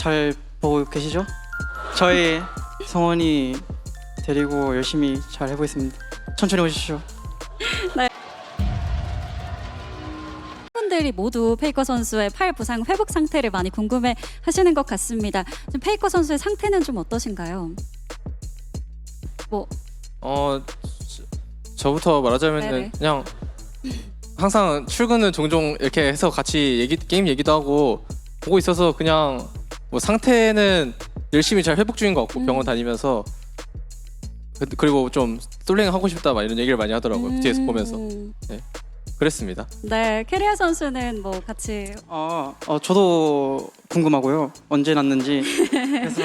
잘 보고 계시죠? 저희 성원이 데리고 열심히 잘 해보겠습니다. 천천히 오십시오. 팬분들이 모두 페이커 선수의 팔 부상 회복 상태를 많이 궁금해 하시는 것 같습니다. 좀 페이커 선수의 상태는 좀 어떠신가요? 뭐 어 저- 저부터 말하자면은 네네. 그냥 항상 출근은 종종 이렇게 해서 같이 얘기 게임 얘기도 하고 보고 있어서 그냥 뭐 상태는 열심히 잘 회복 중인 것 같고 음. 병원 다니면서 그- 그리고 좀 솔랭 하고 싶다 막 이런 얘기를 많이 하더라고요 음, 뒤에서 보면서 그랬습니다. 네 캐리어 선수는 뭐 같이 아, 어, 저도 궁금하고요. 언제 났는지. 그래서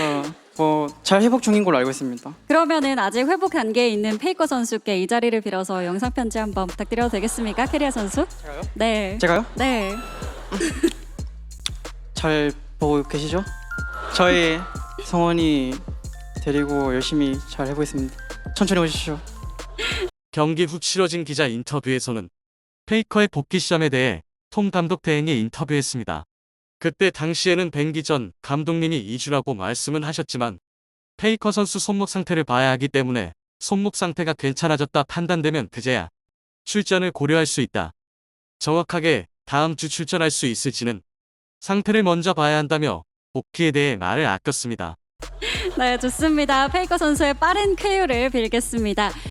뭐 잘 회복 중인 걸로 알고 있습니다. 그러면은 아직 회복 단계에 있는 페이커 선수께 이 자리를 빌어서 영상 편지 한번 부탁드려도 되겠습니까, 캐리어 선수? 제가요? 네. 제가요? 네. 잘 보고 계시죠? 저희 성원이 데리고 열심히 잘 해보겠습니다. 천천히 오십시오. 경기 후 치러진 기자 인터뷰에서는 페이커의 복귀 시점에 대해 톰 감독 대행이 인터뷰했습니다. 그때 당시에는 뱅기 전 감독님이 이주라고 말씀은 하셨지만 페이커 선수 손목 상태를 봐야 하기 때문에 손목 상태가 괜찮아졌다 판단되면 그제야 출전을 고려할 수 있다. 정확하게 다음 주 출전할 수 있을지는 상태를 먼저 봐야 한다며 복귀에 대해 말을 아꼈습니다. 네, 좋습니다. 페이커 선수의 빠른 쾌유를 빌겠습니다.